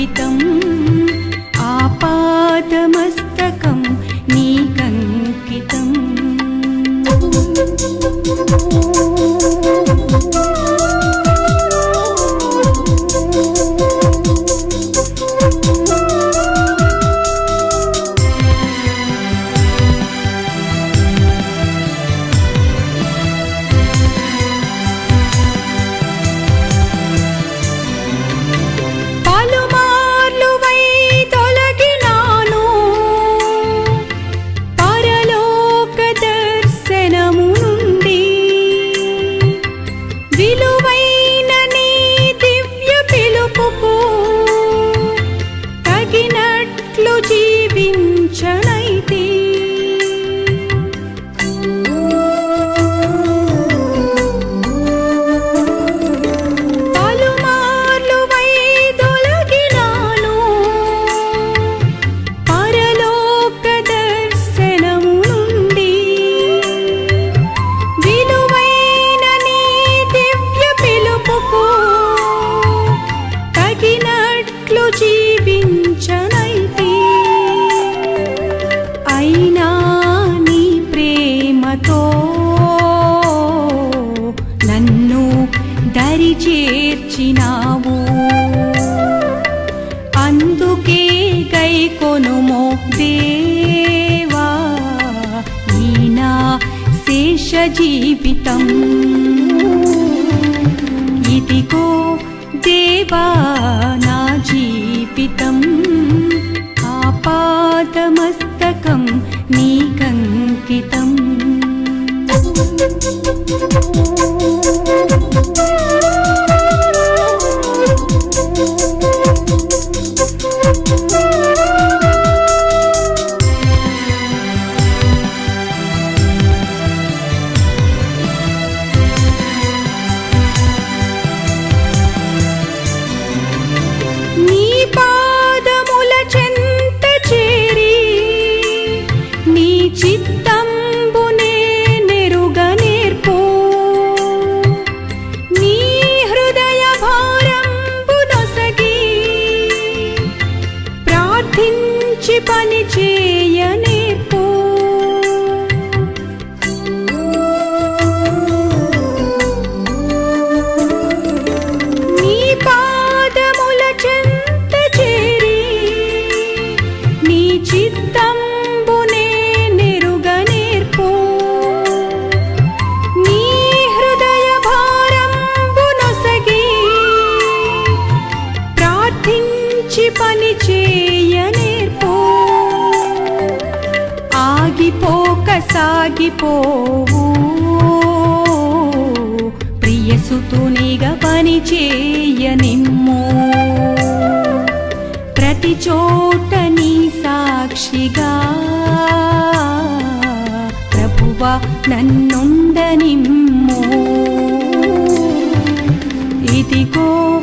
अर्पितम् శేష జీవితం ఇదిగో దేవా నా జీవితం. ఆపాదమస్ పని చేయ నేర్పో నీ పాదముల చెంత చేరి నీ చిత్తంబునే నెరుగ నీ హృదయ భారంబు నొసగి ప్రార్థించి పని చేయ సాగిపోవు. ప్రియసుతునిగా పని చేయ నిమ్ము. ప్రతి చోట నీ సాక్షిగా ప్రభువ నన్నుండనిమ్ము. ఇదిగో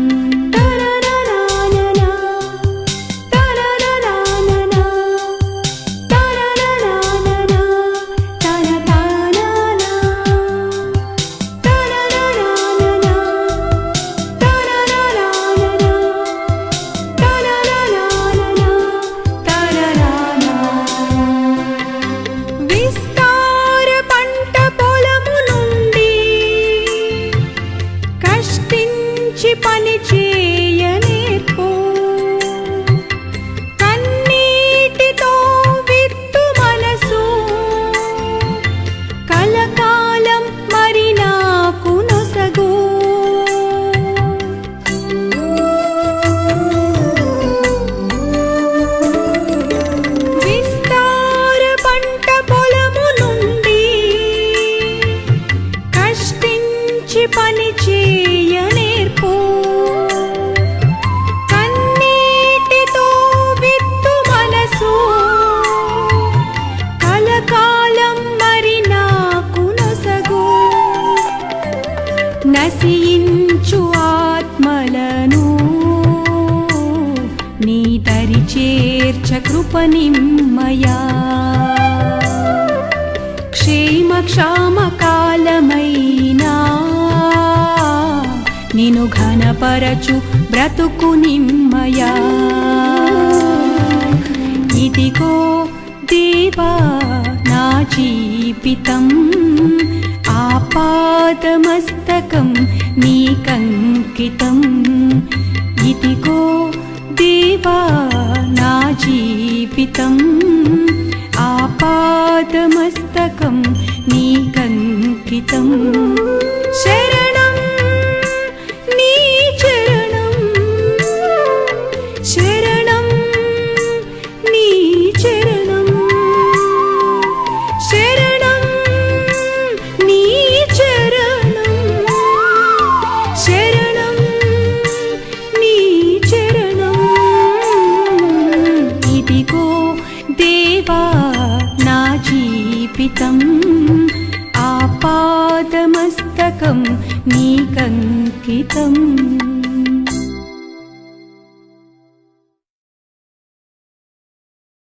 నశించు ఆత్మలను. నీ దరి చేర్చ కృపనిమ్మయా క్షేమ క్షామ కాలమైనా. నిను ఘనపరచు బ్రతుకు నిమ్మయా. ఇదిగో దేవా నా జీవితం. ఆపాదమస్తకం నీకంకితం ఇదిగో దేవా నా జీవితం. ఆపాదమస్తకం నీకంకితం శరణం నీ చరణం. శరణం నీ జీవితం ఆపాదమస్తకం నీకంకితం.